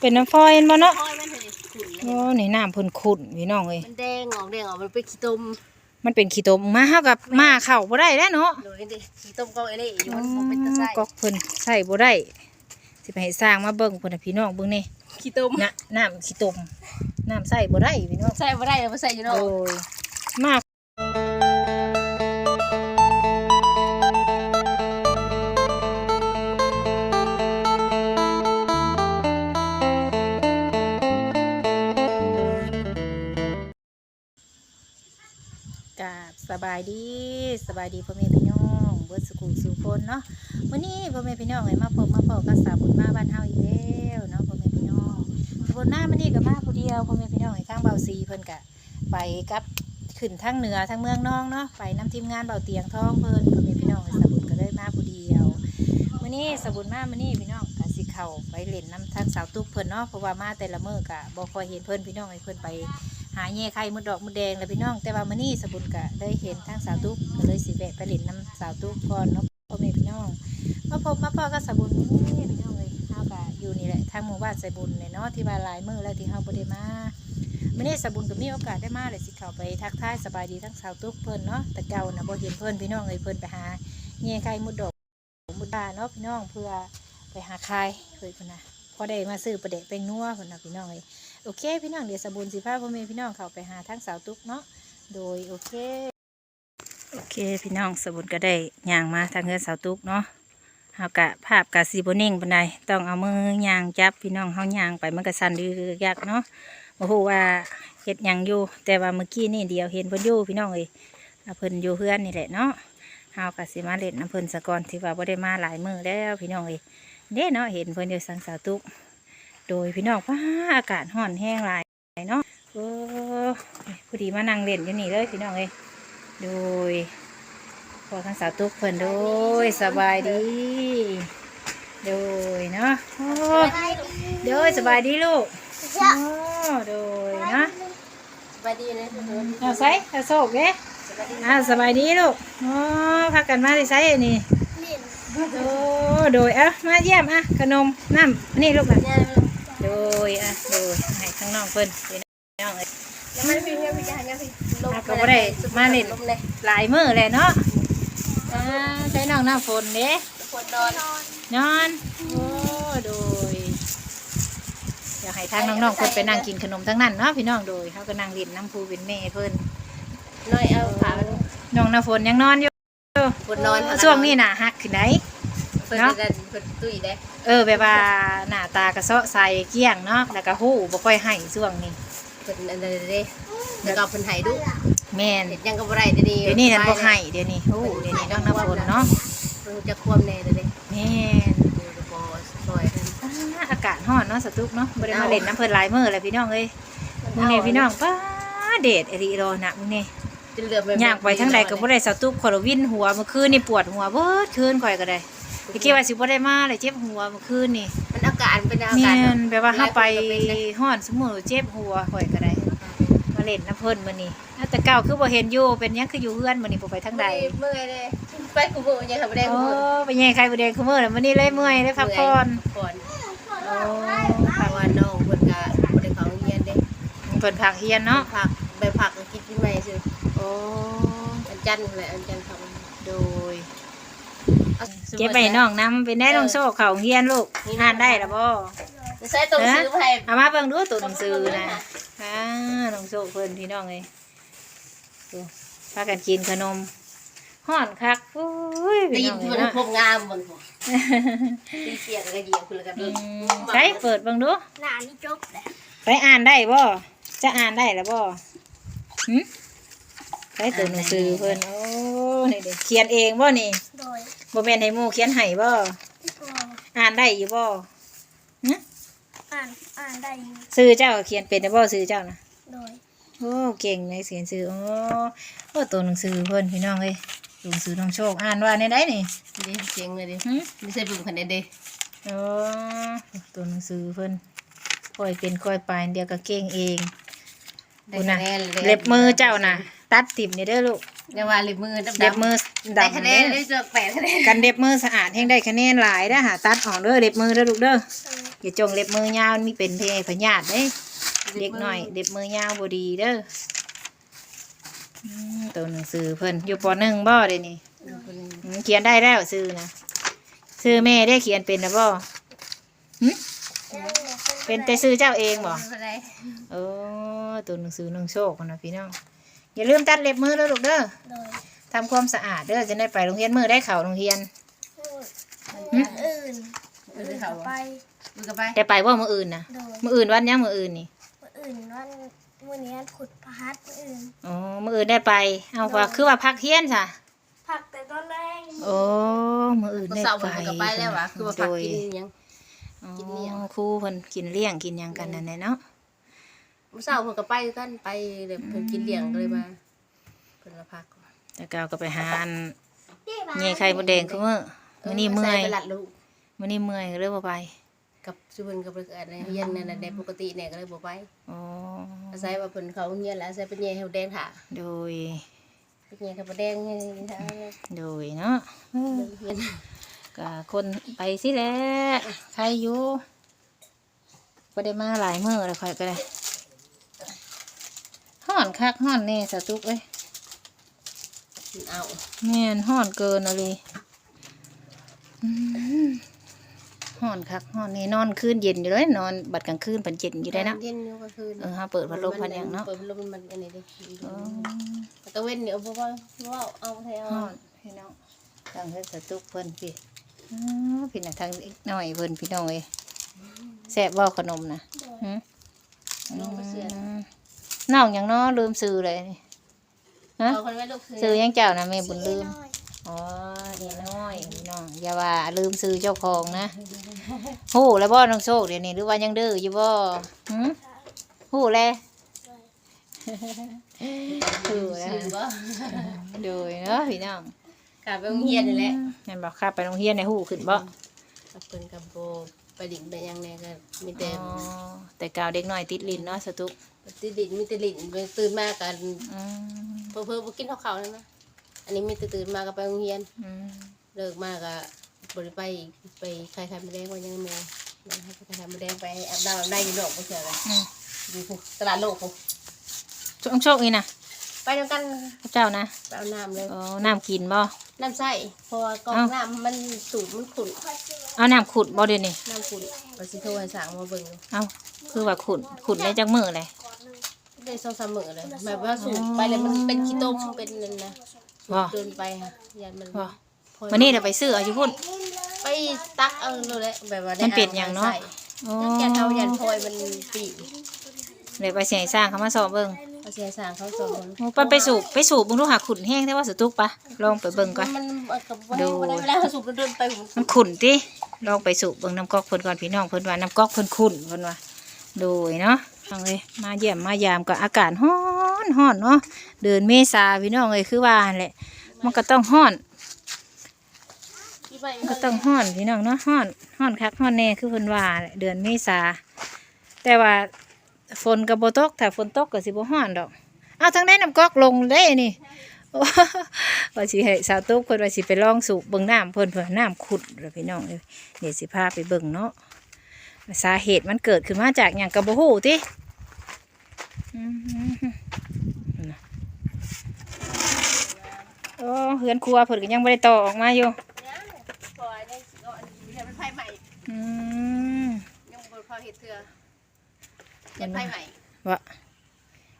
เป็นน้ำฟอยเห็นบ่เนาะคอยมันเห็นขุ่นเลยโอ้นี่น้ำเพิ่นขุ่นพี่น้องเอ้ยมันแดงออกแดงออกมันเป็นขี้ต้มมันเป็นขี้ตมมาเฮากับมาเข้าบ่ได้แล้วเนาะโดยดิขี้ต้มก็ไอ้เล่อยู่มันบ่เป็นตะไคร้ก็เพิ่นใส่บ่ได้สิไปให้สร้างมาเบิ่งเพิ่นน่ะพี่น้องเบิ่งนี่ขี้ต้มน่ะน้ำขี้ตมน้ำใส่บ่ได้พี่น้อง ใส่บ่ได้เอามาใส่อยู่เนาะ โอ้ยมาก กาบสบายดีสบายดีพ่อแม่พี่น้องเบิดสุขุสุคนเนาะวันนี้พ่อแม่พี่น้องเลยมาพบมาพบกับสาวบุญมาบ้านเฮาอีกแล้วเนาะพ่อแม่พี่น้องบนหน้ามันนี่กับมาผู้เดียวพ่อแม่พี่น้องให้ทางเบาซีเพิ่นกะไปกับขึ้นทั้งเหนือทั้งเมืองน้องเนาะไปนํทีมงานเบาเตียงทองเพิ่นพ่อแม่พี่น้องสาวบุญก็เลยมาผู้เดียววันนี้สาวบุญมามื้อนี้พี่น้องกะสิเข้าไปเล่นน้ำทางสาวตุ๊กเพิ่นเนาะเพราะว่ามาแต่ละเมื้อกะบ่คอยเห็นเพิ่นพี่น้องให้เพิ่นไปาแย่ไข่มดดอกมดแดงเลยพี่น้อง แต่ว่ามื้อนี้สบุญกะได้เห็นทางสาวตุ๊กก็เลยสิแวะไปเล่นน้ำสาวตุ๊กก่อนเนาะพ่อแม่พี่น้องมาพบมาพ่อก็สบุญนี่พี่น้องเลยเฮากะอยู่นี่แหละทางหมู่บ้านสบุญเนี่ยเนาะที่ว่าหลายมื้อแล้วที่เฮาบ่ได้มามื้อนี้สบุญก็มีโอกาสได้มาเลยสิเข้าไปทักทายสบายดีทั้งสาวตุ๊กเพิ่นเนาะแต่เก่านะบ่เห็นเพิ่นพี่น้องเลยเพิ่นไปหาแย่ไข่มดดอกมุดดาเนาะพี่น้องเพื่อไปหาไข่เพิ่นพุ่นนะพอได้มาซื้อประเดะเป็นนัวพุ่นนะพี่น้องเลย โอเค พี่น้องเดี๋ยวสบุญสิพาพ่อแม่พี่น้องเขาไปหาทั้งสาวตุ๊กเนาะโดยโอเค โอเค พี่น้องสบุญก็ได้ย่างมาทางเฮือนสาวตุ๊กเนาะเฮากะภาพกะสีบนิ่งปานใดต้องเอามือย่างจับพี่น้องเฮาย่างไปมันก็สั่นดื้อยักเนาะบ่ฮู้ว่าเฮ็ดยังอยู่ แต่ว่าเมื่อกี้นี่เดียวเห็นเพิ่นอยู่พี่น้องเอ้ยเอาเพิ่นอยู่เฮือนนี่แหละเนาะเฮากะสิมาเล่นน้ำเพิ่นสะก่อนที่ว่าบ่ได้มาหลายมื้อแล้วพี่น้องเอ้ยเด้เนาะเห็นเพิ่นอยู่สังสาวตุ๊ก โดยพี่น้องว้าอากาศห่อนแห้งหลายเนาะโอ้พอดีมานั่งเล่นอยู่นี่เลยพี่น้องเอ้ยโดยพอทั้งสาวตุ๊กเพิ่นโดยสบายดี โดยเนาะโอ้โดยสบายดีลูกโอ้โดยเนาะสบายดีนะทุกคนเอาใส่เอาโศกเด้อ่าสบายดีลูกโอ้พักกันมาได้ใส่อันนี่โอ้โดยอะมาเยี่ยมอะขนมน้ำอันนี่ลูกอะเนี่ ยโดยอะโดยให้ข้างนอกเพิ่นพี่น้องเอ้ยยังไม่พี่ยังพี่ยังยังพี่ลมอะก็บ่ได้มาเล่นลมเลยหลายมื้อเลยเนาะอ่าใช้น้องหน้าฝนเด้คนนอนนอนโอ้โดยอยากให้ทางน้องๆเพิ่นไปนั่งกินขนมทั้งนั้นเนาะพี่น้องโดยเขาก็นั่งเล่นน้ำพูเป็นแม่เพิ่นน้อยเอาขาน้องหน้าฝนยังนอนอยู่คนนอนช่วงนี้น่ะฮักขึ้นไหนเพิ่นจะเพิ่นตุ้ยได้เออแบบว่าหน้าตากระเซาะใสเกลี้ยงเนาะแล้วก็หู้บ่ค่อยให้ช่วงนี้เพิ่นอันนั้นเด้แล้วก็เพิ่นให้ดุแม่นเฮ็ดยังก็บ่ได้ดีเดี๋ยวนี้นั่นบ่ให้เดี๋ยวนี้โอ้เดี๋ยวนี้น้องหน้าฝนเนาะเพิ่นจะควมแน่เด้อเด้แม่นดูกระโปรงซอยเพิ่นอ่าอากาศร้อนเนาะสตุกเนาะบ่ได้มาเล่นน้ำเพิ่นหลายมื้อเลยพี่น้องเอ้ยมื้อนี้พี่น้องป้าเดดอริโรนะมื้อนี้จนเหลือย่างไปทางใดก็บ่ได้สตุกข่อยละวินหัวเมื่อคืนนี่ปวดหัวเบิดคืนข่อยก็ได้ ตะกี้ว่าสิบ่ได้มาเลยเจ็บหัวเมื่อคืนนี่มันอากาศเป็นอาแม่กาศนแบบว่าเฮาไปฮ้อนซุมื้อเจ็บหัวข่อยก็ได้มาเล่นน้ำเพิ่นมื้อนี้อ่าแต่เก่าคือบ่เห็นอยู่เป็นหยังคืออยู่เฮือนมื้อนี้บ่ไปทางใดเมื่อยเลยไปกูมือยังทำไม่ได้โอ้กูมือไปแย่ไข่บ่แดงคือมื้อแล้วมื้อนี้เลยเมื่อยได้พักผ่อนผ่อนโอ้ทางวันน้องคนกะคนเขาเรียนเด้เพิ่นพักเฮียนเนาะผักใบผักกินที่ไม่ซื้อโอ้อันจันทร์เลยอันจันทร์เขาโดย เก็บไปน้องนำเป็นแน่น้องโซ่เขาเฮียนลูกอ่านได้แล้วบ่ใส่ตัวซื้อมาให้เอามาเบิ่งดูตัวหนังสือนะอ่าน้องโซ่เพิ่นพี่น้องเลยดูพากันกินขนมฮ้อนคักโอ้ยได้พี่ยิน้นองที่เลยมันเนาะพบงามบนหัวตีเสียงกระเดียวคุณละกันอืมใช้เปิดเบิ่งดูหน้านี่จบเลยไปอ่านได้บ่จะอ่านได้แล้วบ่หึ ใช้ตัวหนังสือเพิ่นโอ้นี่เด้เขียนเองบ่นี่โดยบ่แม่นให้หมู่เขียนให้บ่อ่านได้อยู่บ่หึอ่านอ่านได้อยู่ซื้อเจ้าเขียนเป็นได้บ่ซื้อเจ้านะโดยโอ้เก่งในเขียนซื้อโอ้โอ้ตัวหนังสือเพิ่นพี่น้องเอ้ยตัวหนังสือน้องโชคอ่านว่าในใดนี่ดิเสียงเลยดิหึไม่ใช่ปุ่มคะแนนเด้โอ้ตัวหนังสือเพิ่นค่อยเป็นค่อยไปเดี๋ยวก็เก่งเองได้คุณคะนะแนนเลยเล็บมือเจ้าน่ะ ตัดติ่มนี่เด้อลูกเรียกว่าเล็บมือดำๆเล็บมือได้ดำคะแนเด้นได้อเจอแปดคะแนนกันเล็บมือสะอาดแห่งได้คะแนนหลายได้อหาตัดออกเด้อเล็บมือเด้อลูกเด้ออย่าจงเล็บมือยาวมันมีเป็นเพพญาติเด้เด็กหน่อยเล็บมือยาวบ่ดีเด้ออืมตัวหนังสือเพิ่นอยู่ปหนึ่งบ่เด้นี่อืมเขียนได้แล้วซื้อนะซื้อแม่ได้เขียนเป็นนะบ่หึเป็นแต่ซื้อเจ้าเองบ่อะไรเออตัวหนังสือหนังโชคนะพี่น้อง อย่าลืมตัดเล็บมือแล้วลูกเด้อโดยทำความสะอาดเด้อจะได้ไปโรงเรียนมือได้เข่าโรงเรียนพูดอย่างอื่นมันจะเขาไปมันก็ไปได้ไปว่ามืออื่นนะโดยมืออื่นวันยังมืออื่นนี่วันอื่นวันวันนี้ขุดพัดวันอื่น อ๋อมืออื่นได้ไปเอาว่าคือว่าพักเที่ยนจ้ะผักแต่ตอนแรกโอ้มืออื่นมันได้เศร้าไปมันก็ไปแล้ววะคือว่าผักกินยังอ๋อกินเลี้ยงครูเพิ่นกินเลี้ยงกินหยังกันนั่นแหละเนาะ มันเศร้ามันก็ไปกันไปเลยเพิ่นกินเลี้ยงก็เลยมาเพิ่นละพักแล้วก็เอาก็ไปหาอันเงยไข่มดแดงคือมื้อมื้อนี้เมื่อยไปหลัดลูกมื้อนี้เมื่อยก็เลยบ่ไปกับชุนกับเกิดในเฮียนนั่นน่ะได้ปกติเนี่ยก็เลยบ่ไปอ๋ออาศัยว่าเพิ่นเขาเฮียนแล้วอาศัยเป็นแย่ให้แดงถ่าโดยเป็นแย่ให้แดงให้ถ่าโดยเนาะเออเฮียนก็คนไปสิแหละใครอยู่ก็ได้มาหลายมื้อแล้วค่อยก็ได้ห่ อนคักห่อนแน่สะตุกเอ้ยเอาแม่นห่อนเกินอะไรห่อนคักห่อนนี่นอนคืนเย็นอยู่เลยนอนบัดกลางคืนผันเย็นอยู่ได้เนาะเย็นอยู่ก็คือเออฮะเปิดพัดลมพัดหยังเนาะเปิดพัดลมมันอันนี้ดิเออตะเว้นเดี๋ยวบ่ว่าว่าเอาให้เอาห่อนพี่น้องทางเฮ็ดสะตุกเพิ่นพี่อ๋อพี่น่ะทางเล็กน้อยเพิ่นพี่น้องเอ้ยแซ่บบ่ขนมนะหึน้องบ่เสียอืม น้องหยังเนาะลืมซื้อเลยนี่ฮะเอาคนไว้ลูกคือซื้อหยังเจ้านะแม่บุญลืมน้อยอ๋อนี่น้อยพี่น้องอย่าว่าลืมซื้อเจ้าของนะฮู้แล้วบ่น้องโชคเดี๋ยวนี้หรือว่ายังดื้ออยู่บ่หึฮู้แล้วฮู้แล้วซื้อบ่โดยเนาะพี่น้องกลับไปโรงเรียนนี่แหละแม่นบอกข้าไปโรงเรียนในฮู้ขึ้นบ่กับเพิ่นกับโบไปดิ่งไปยังแน่ก็มีอ๋แต่อแต่กาวเด็กน้อยติดลิ้นเนาะสตุก ติดดิ่งมีแต่ลิ่นไปตื่นมากันอืมเพิ่นเพิ่นบ่กินข้าวๆนั่นนะอันนี้มีแต่ตื่นมาก็ไปโรงเรียนอืมเลิกมาก็บ่ได้ไปอีกไปขายไข่มดแดงว่ายังแม่นั่นให้ไปขายไข่มดแดงไปอาบน้ำอาบในอยู่ดอกบ่เชื่อเลยอืมอยู่พุตลาดโลกพุโชคโชคนี่นะไปนำกันพระเจ้านะไปเอาน้ำเลยอ๋อน้ำกินบ่น้ำใส่เพราะว่ากรองเอ้าน้ำมันสูบมันขุ่นเอาน้ำขุดบ่เดี๋ยวนี้น้ำขุ่นก็สิโทรให้สร้างมาเบิ่งเอาคือว่าขุดขุดได้จักมือเลย ได้สองสามมื้อเลยแบบว่าสูบไปแล้วมันเป็นขี้ต้มเป็นนั่นนะสูบ่บเดินไปค่ะยันมันบ่พอวันนี้เราไปซื้อเอาอยู่พุ่น ไปตักเอาเลยแหละแบบว่าได้มันเป็นหยังเนาะโอ้ยันเทายันพลอยมันปีเลยไปเสียงสร้างเขามาสอบเบิ่งเอาเสียสร้างเขาสองคนโอ้ไปไปสูบไปสูบเบิ่งดูหาขุดแห้งได้ว่าสตุกปะลองไปเบิ่งก่อน มันเอากับว่าดู บ่ได้เวลาเขาสูบเดินไปผมมันขุ่นติลองไปสูบเบิ่งน้ำก๊อกเพิ่นก่อนพี่น้องเพิ่นว่าน้ำก๊อกเพิ่นขุ่นเพิ่นว่าโดยเนาะ ฟังเลยมาเยี่ยมมายามก็อากาศร้อนร้อนเนาะเดือนเมษาพี่น้องเอ้ยคือว่าแหละมันก็ต้องร้อนก็ต้องร้อนพี่น้องเนาะร้อนร้อนคักร้อนแน่คือเพิ่นว่าเดือนเมษาแต่ว่าฝนก็บ่ตกถ้าฝนตกก็สิบ่ร้อนดอกเอาทางได้น้ำก๊อกลงได้นี่ว่าสิให้สาวตุ๊กเพิ่นว่าสิไปลองสูบเบิ่งน้ำเพิ่นเพิ่นน้ำขุดแล้วพี่น้องเอ้ยเดี๋ยวสิพาไปเบิ่งเนาะสาเหตุมันเกิดขึ้นมาจากหยังก็บ่ฮู้ติอืมน่ โอ้เฮือนครัวเพิ่นก็ยังบ่ได้ต่อออกมาอยู่ปล่อยได้สิเอาอันนี้ให้มันไฟใหม่อืมยังบ่พอเฮ็ดเทื่อยันไฟใหม่ว่า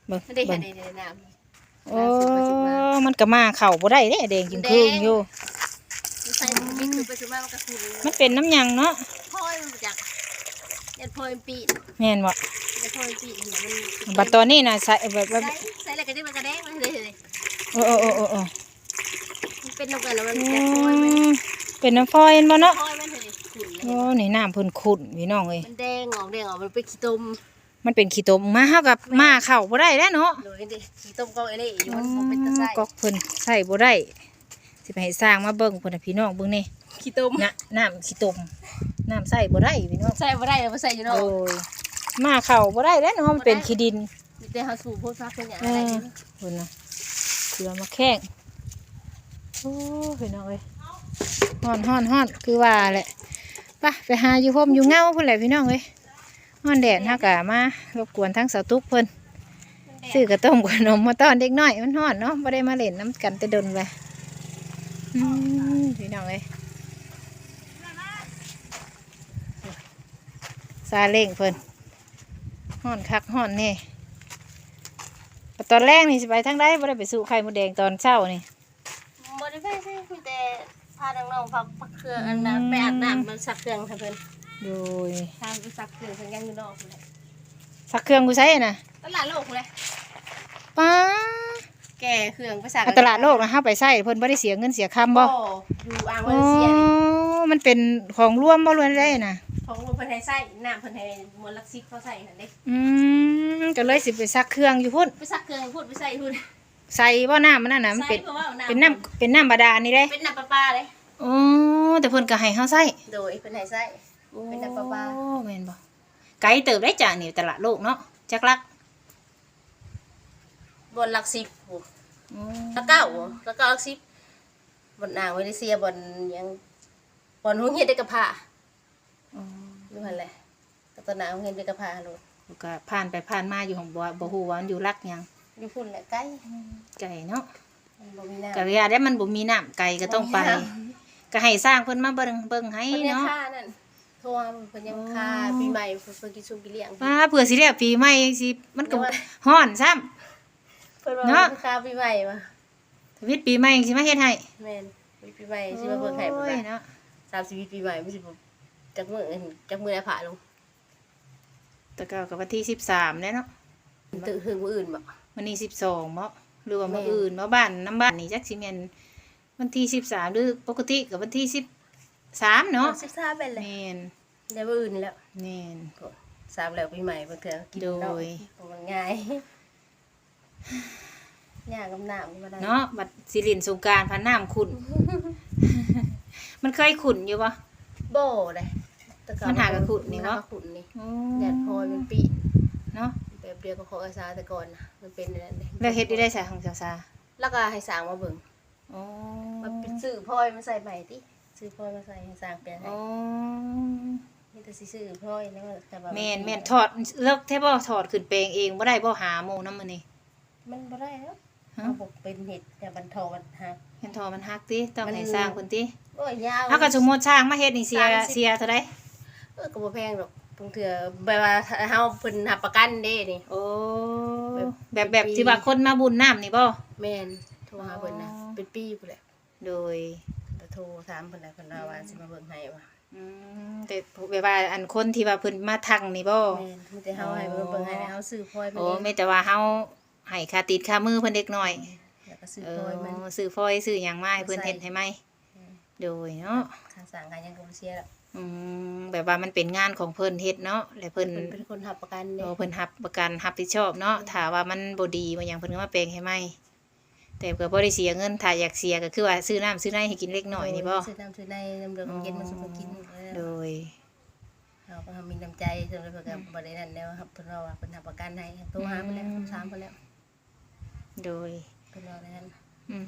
เบิ่งไม่ได้เห็เบิ่นงในในน้ำโอ้มันก็มาเข้าบ่ได้เด้แดงจึงครึ่งอยู่มันใส่มันคือไปถึงมามันก็คือมันเป็นน้ำหยังเนาะพลอยมันจากยันพลอยปีนแม่นบ่ ยันพลอยปีนเนี่ยมันบัดตอนนี้น่ะใส่แบบแบบใส่ใส่อะไรก็ได้มันกระแดงมันเลยเลยโอ้โอ้โอ้โอ้โอ้มันเป็นนกกันแล้วมันอืยันพลอยมันมเป็นน้ำฟอยเห็นบ่เนาะพลอยมันเลยขุ่นเลยโอ้นี่น้ำเพิ่นขุ่นพี่น้องเอ้ยมันแดงออกแดงออกมันเป็นขี้ต้มมันเป็นขี้ตมมาเฮากับมาเข้าบ่ได้แล้วเนาะโดยดิขี้ต้มก็ไอ้เล่อยู่มันบ่เป็นตะไคร้ก็เพิ่นใส่บ่ได้สิไปให้สร้างมาเบิ่งเพิ่นน่ะพี่น้องเบิ่งนี่ขี้ต้มน่ะน้ำขี้ตมน้ำใส่บ่ได้พี่น้องใส่บ่ได้แล้วใส่อยู่เนาะโอ้ย มาเข้าบ่ได้แล้วเนาะมันเป็นขี้ดินมีแต่เฮาสูบพ่นฟ้าเป็นอย่างเอไรอเพิ่นน่ะเสือมาแข้งโอ้พี่น้องเอ้ยฮ้อนฮ้อนฮ้อนคือว่าแหละไปไปหาอยู่พมอยู่เงาพุ่นแหละพี่น้องเว้ยฮ้อนแดดเฮากะมารบกวนทั้งสาวตุ๊กเพิ่นซื้อกระต้มขนมมาต้อนเด็กน้อยมันฮ้อนเนาะบ่ได้มาเล่นน้ำกันแต่ดนไปอืมพี่น้องเอ้ยซาเล้งเพิ่น ฮ้อนคักฮ้อนแนี่ตอนแรกนี่สิไปทางใดบ่ได้ไปสู่ไข่มดแดงตอนเช้านี่บ่ได้ไปใช่มีแต่พาน้องๆพักพักเครื่องอันนั้นไปอาบน้ำมันซักเครื่องให้เพิ่นโดยทางไปซักเครื่องเพิ่นยังอยู่นอกพุ่นแหละสักเครื่องกูใช้น่ะตลาดโลกพุ่นแหละป้าแก่เครื่องไปซักตลาดโลกนะเฮาไปใช้เพิ่นบ่ได้เสียเงินเสียคำบ่บ่อยู่อ่างอ๋มาอเลเซียนี่มันเป็นของร่วมบ่รวนได้น่ะ ของเพิ่นให้ใส่น้ำเพิ่นให้มวลลักซิกเขาใส่นั่นเด้อืมก็เลยสิไปซักเครื่องอยู่พุ่นไปซักเครื่องพูดไปใส่พุ่นใส่บ่น้ำมันน่ะนะมันใส่เป็นเพราะว่าเอาเป็นน้ำเป็นน้ำบาดาลนี่เด้เป็นน้ำประปาเลยอ๋อแต่เพิ่นก็ให้เฮาใส่โดยเพิ่นให้ใส่ เป็นน้ำประปา โอ้แม่นบ่ไกลเติบได้จ้ะนี่ตลาดโลกเนาะจักลักบนลักซิกพุ่นอ๋อตะเก้าตะเก้าลักซิกบนอ่างมาเลเซียบนยังบนห้องเฮ็ดได้กระพา อ๋อดูหั่นแหละก็ตอนหน้าห้องเฮ็ดได้กระพาโลดก็ผ่านไปผ่านมาอยู่ของบ่บ่ฮู้ว่ามันอยู่ลักหยังอยู่พุ่นแหละใกล้ไกลเนาะมันบ่มีน้ำก็อย่าได้มันบ่มีน้ำไกลก็ต้องไป ก็ให้สร้างเพิ่นมาเบิ่งเบิ่งให้เพิ่นยังเนาะค่านั่นโทรหาเพิ่นยังค่าปีใหม่เพิ่นเพิ่นกินซุปกินเลี้ยงว่าเผื่อสิแล้วปีใหม่สิมันก็เดี๋ยวว่าฮ้อนซ้ำ เพิ่นว่าเนาะเพิ่นค่าปีใหม่ว่ะทวิตปีใหม่สิมาเฮ็ดให้แม่นปีใหม่สิมาเบิ่งให้เพิ่นโอ้ยว่าเนาะสามสิบปีใหม่ไม่สิบ จักมือจักมือได้ผ่าลงแต่ก็กับวันที่13แล้วเนาะตื่นหึงมืออื่นบ่วันนี้12บ่หรือว่ามื้อแม่อื่นบ่บ้านน้ำบ้านนี่จักสิแม่นวันที่13หรือปกติก็วันที่13เนาะสิบสามเป็นเลยแม่นได้มืออื่นแล้วแม่นสามแล้วปีใหม่บางเถื่อกินโดยเนาะมันง่ายยากกับน้ำก็บ่ได้เนาะบัดสิรินสงกรารพันน้ำขุ่นมันเคยขุ่นอยู่บ่โบ่เลย แต่ก่อมันหากระขุดนี่วะหากระขุดนี่อ๋อแดดพลอยเป็นปีเนาะแบบเดียวกับของอาซาแต่ก่อนนะมันเป็นอย่างนั้นเลยแล้วเฮ็ดได้ได้ใส่ของเจ้าซาแล้วก็ให้สร้างมาเบิ่งอ๋อมันเป็นสื่อพลอยมาใส่ใหม่ติสื่อพลอยมาใส่ให้สร้างเป็นให้อ๋อนี่แต่สิซื้อพลอยแล้วก็แต่ว่าแม่นแม่นถอดเลิกแท้บ่ถอดขึ้นแปลงเองบ่ได้บ่หาหมู่นำมื้อนี้มันบ่ได้แล้วฮะเอาบอกเป็นเห็ดแต่บรรเทามันหักเห็นถอมันฮักติต้องมันให้สร้างเพิ่นติโอ้ยยาวเฮาก็สมมุติสร้างมาเฮ็ดนี่เสียสามสิบเสียเท่าใดเออก็บ่แพงหรอกบางเทื่อแบบว่าเฮาเพิ่นหับประกันเด้นี่ โอ้แบบแบบแบบปีที่ว่าคนมาบุญน้ำนี่บ่แม่นโทรหาเพิ่นนะอ๋อเป็นปีพุ่นแหละโดยแต่โทรถามเพิ่นน่ะเพิ่นว่าว่าสิมาเบิ่งให้ว่าอืมแต่แบบว่าอันคนที่ว่าเพิ่นมาทังนี่บ่แม่นมีแต่เฮาให้เบิ่งเบิ่งให้แล้วเฮาซื้อพลอยมันโอ้เองไม่แต่ว่าเฮาให้ค่าติดค่ามือเพิ่นเด็กน้อยแล้วก็ซื้อเอพลอยมันอซื้อฟอยซื้อหยังมาให้เพิ่นใส่เฮ็ดให้ไหมโดยเนาะค่าสร้างกันยังก็บ่เสียแล้ว อืมแบบว่ามันเป็นงานของเพิ่นเฮ็ดเนาะแล้วเพิ่นเพิ่นเป็นคนหับประกันเด้โอ้เพิ่นรับประกันรับผิดชอบเนาะถ้าว่ามันบ่ดีว่าหยังเพิ่นก็มาแปลงให้ไหมแต่ก็บ่ได้เสียเงินถ้าอยากเสียก็คือว่าซื้อน้ำซื้อในให้กินเล็กน้อยนี่บ่ซื้อน้ำซื้อในน้ำเดือดเย็นมาสู่กินแล้วโดย เราก็ทำมีน้ำใจจนเลยเพื่อนก็บริษัทแล้วครับเพื่อนเราว่าเพื่อนทำประกันให้โทรหาเพื่อนแล้วโทรถามเพื่อนแล้วโดยเพื่อนเราในนั้นอืม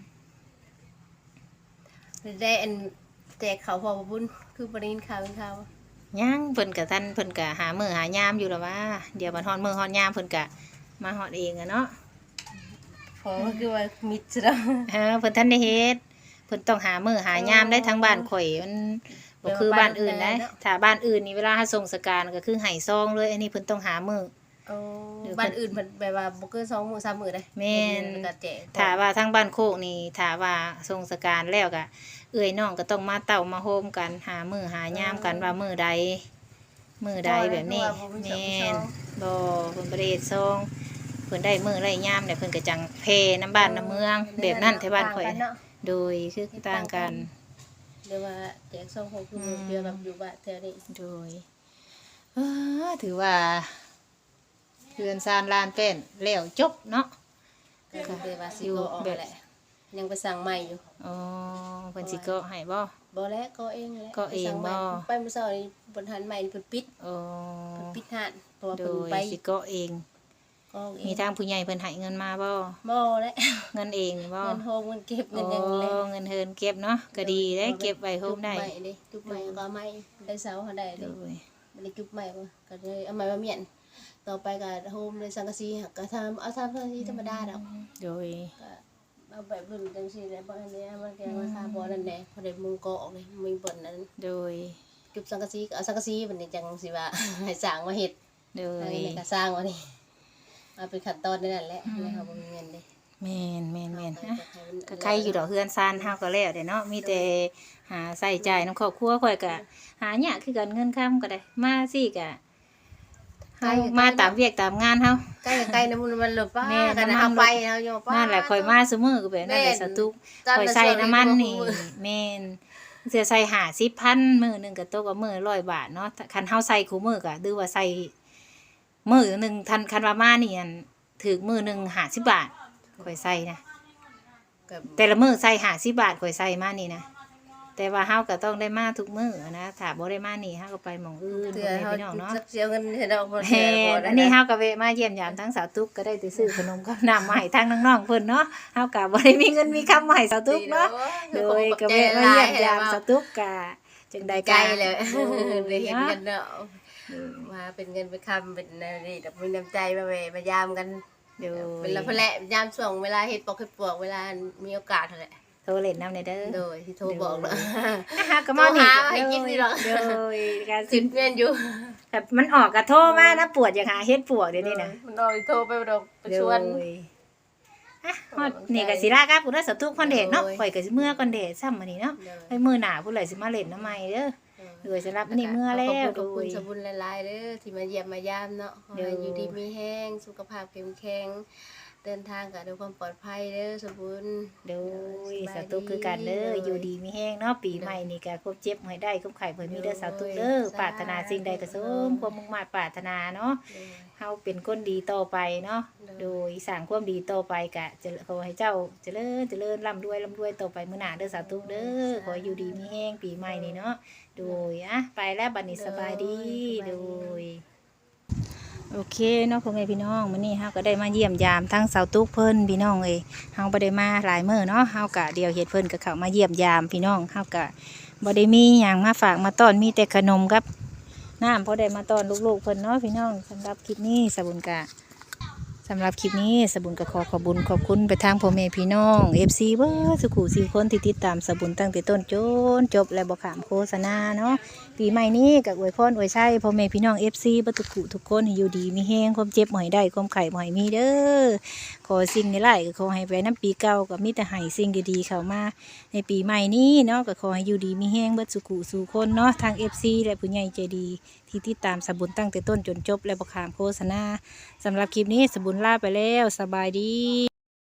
ได้อัน แจกเขาวพอบุญคือบริษัทข่าวเป็นข่าวยังเพิ่นก็ท่านเพิ่นก็หามื้อหายามอยู่แล้วว่า เดี๋ยวมันฮอดมื้อฮอดยามเพิ่นก็มาฮอดเองอะเนาะพอคือว่ามิดจ้ะเออเพิ่นท่านได้เฮ็ดเพิ่นต้องหามือหายามได้ทั้งบ้านข่อยมันบ่คือบ้านอื่นนะถ้าบ้านอื่นนี่เวลาเฮาส่งสการก็คือให้ซองเลย อันนี้เพิ่นต้องหามือ เอาบ้านอื่นมันแบบว่าบุกเกอร์สองมือสามมือได้แม่นแล้วก็แจกถ้าว่าทั้งบ้านโคกนี่ถ้าว่าส่งสการแล้วก็เอื้อยน้องก็ต้องมาเต้ามาโฮมกันหามือหายามกันว่ามือใดมือใดแบบนี้แม่นบ่เพิ่นบ่ได้เฮ็ดซองเพิ่นได้มือได้ยามแล้วเพิ่นก็จังเพน้ำบ้านน้ำเมืองแบบนั้นที่บ้านข่อย ต่งกัเนาะโดยคือต่างกันเดี๋ยวว่าแจกสองคนคือมือเดียวกับอยู่บ้านแถวนี้โดยเอ้อถือว่า เรือนซานลานเป็นแล้วจบเนาะก็คือว่าสิอยู่ก็ออกแบบแหละยังไปสั่งใหม่อยู่อ๋อเพิ่นสิก็ให้บ่บ่แล้วก็เองแหละก็เองไปสั่ใหม่บ่ไปมื้อเช้านี้บนหันใหม่เพิ่นปิดอ๋อเพิ่นปิดห้านเพราะว่าโดเพิ่นยไปสิก็เองกองเอมีงทางผู้ใหญ่เพิ่นให้เงินมาบ่บ่และเงินเองบ่เงินโฮมเงินเก็บโอ้เงินหยังเลยเงินเฮินเก็บเนาะก็ดีได้เก็บไว้โฮมได้จุกใหม่เด้จุกใหม่ก็เอาไม้ได้เสาเขาได้โดเลยยมันได้จุกใหม่บ่ก็เลยเอาไม้มาเมียน ต่อไปก็โฮมเลยสังกะสีก็ทำเอาทำสังกะสีธรรมดาดอกโดยก็เอาแบบรุ่นจังซี่แหละบางอันเนี้ยมันแกงราคาบ่นั่นแหละพอได้มุงเกาะเลยมุงเปิ่นนั้นโดยจุบสังกะสีก็เอาสังกะสีบัดนี้จังสิว่าให้สร้างมาเฮ็ดโดอันยนี้ก็สร้างมานี่มาเป็นขั้นตอนนั่นแหละนะครับบ่มีเงินเด้แม่นแม่นแม่นเอาฮะไปให้มันก็ใครอยู่ดอกเฮือนซานเฮาก็แล้วเด้เนาะมีแต่หาใส่จ่ายน้ำครอบครัวข่อยก็หาหยังคือกันเงินค้ำก็ได้มาสิก็ เฮามาตามเวียกตามงานเฮาใกล้ใกล้น้ำมันมันหลบป้าแม่กันน้ำมันเอาไปเอาโยป้านั่นแหละข่อยมาซุมื้อก็แบบนั่นแหละสตุกข่อยใส่น้ำมันนี่แม่นเสือใส่หาสิบพันมือหนึ่งก็ตกว่ามือร้อยบาทเนาะคันเฮาใส่คู่มือก็ดูว่าใส่มือหนึ่งทันคันว่ามานี่อันถือมือหนึ่งหาสิบบาทข่อยใส่นะกับแต่ละมือใส่หาสิบบาทข่อยใส่มานี่นะ แต่ว่าเฮาก็ต้องได้มาทุกมือนะถ้าบ่ได้มานี่เฮาก็ไปหม่องอื่นเถื่บ่อได้เขาพี่น้องเนาะเสียเงินเห็นดอกบ่แฮเถื่อบ่นได้อันนี้เฮาก็เวะมาเยี่ยมยามทั้งสาวตุ๊กก็ได้แต่ซื้อขนมกับน้ำมาให้ทั้งน้องๆเพิ่นเนาะเฮาก็บ่ได้มีเงินมีคำมาให้สาวตุ๊กเนาะโดยก็แวะมาเยี่ยมยามสตุกกะจึงได้ไกลการเลยโอ้ยได้เห็นเนาะกันเนาะมาเป็นเงินเป็นคำเป็นอะไรนี่ดอกมีน้ำใจมาแวะมายามกันเดี๋ยวเป็นละพะแหละยามส่งเวลาเฮ็ดปอกเฮ็ดปวกเวลามีโอกาสเท่านั้นแหละ โทรเล่นน้ำในเด้อโดยที่โทรบอกเนาะนะคะก็มานี่โทรหาให้กินนี่หรอกโดยการสิสิบเงินอยู่แบบมันออกกระโทรมานะปวดอย่างหาเฮ็ดปวกเดี๋ยวนี้นะมันเอาโทรไปดอกไปโดชวนยอะฮอดนี่ก็สิลาครับคุณสตุกคอนเดตเนาะโดยข่อยก็สิเมื่อคอนเดตซ้ำมื้อนี้เนาะให้มื้อหน้าผู้ใดสิมาเล่นน้ำใหม่เด้อโดยสำหรับมื้อนี้เมื่อแล้วขอบคุณโดยสบุญหลายๆเด้อที่มาเยี่ยมมายามเนาะขอโดยให้อยู่ดีมีแห้งสุขภาพเข้มแข็ง เดินทางกับด้วยความปลอดภัยเด้อสบุญ โดยสตุกคือกันเด้ออยู่ดีมีแห้งเนาะปีใหม่นี่ก็ควบเจ็บให้ได้ควบไข่เพิ่นมีเด้อสตุกเด้อปรารถนาสิ่งใดก็สมความมุ่งมั่นปรารถนาเนาะเฮาเป็นคนดีต่อไปเนาะโดยสร้างความดีต่อไปกะจะขอให้เจ้าเจริญเจริญร่ำรวยร่ำรวยต่อไปมื้อหน้าเด้อสาธุเด้อขอให้อยู่ดีมีแห้งปีใหม่นี่เนาะโดยอะไปแล้วบัดนี้สบายดีโดย โอเคเนาะพ่อแม่พี่น้องมื้อนี้เฮาก็ได้มาเยี่ยมยามทั้งสาวตุ๊กเพิ่นพี่น้องเอ้ยเฮาบ่ได้มาหลายมื้อเนาะเฮากะเดียวเฮ็ดเพิ่นก็เข้ามาเยี่ยมยามพี่น้องเฮากะบ่ได้มีหยังมาฝากมาต้อนมีแต่ขนมครับน้ำพอได้มาต้อนลูกๆเพิ่นเนาะพี่น้องสำหรับคลิปนี้สบุญกะ สำหรับคลิปนี้สบุญก็ขอขอบุญขอบคุณไปทางพ่อแม่พี่น้อง FC เบิดสุขุสีคนที่ติดตามสบุญตั้งแต่ต้นจนจบและบ่ขามโฆษณาเนาะปีใหม่นี้กับอวยพรอวยชัยพ่อแม่พี่น้องเอฟซีบัตุกุทุกคนให้อยู่ดีมีแห้งความเจ็บหอยได้ความไข่หอยมีเด้อขอสิ่งในไร่ก็ขอให้ไปน้ำปีเก่ากับมีแต่ให้สิ่งดีๆเข้ามา ในปีใหม่นี้เนาะก็ขอให้อยู่ดีมีแห้งเบัดสุกุสู่คนเนาะทางเอฟซีและผู้ใหญ่ใจดี ที่ติดตามสบุญตั้งแต่ต้นจนจบและประคามโฆษณาสำหรับคลิปนี้สบบุญลาไปแล้วสบายดี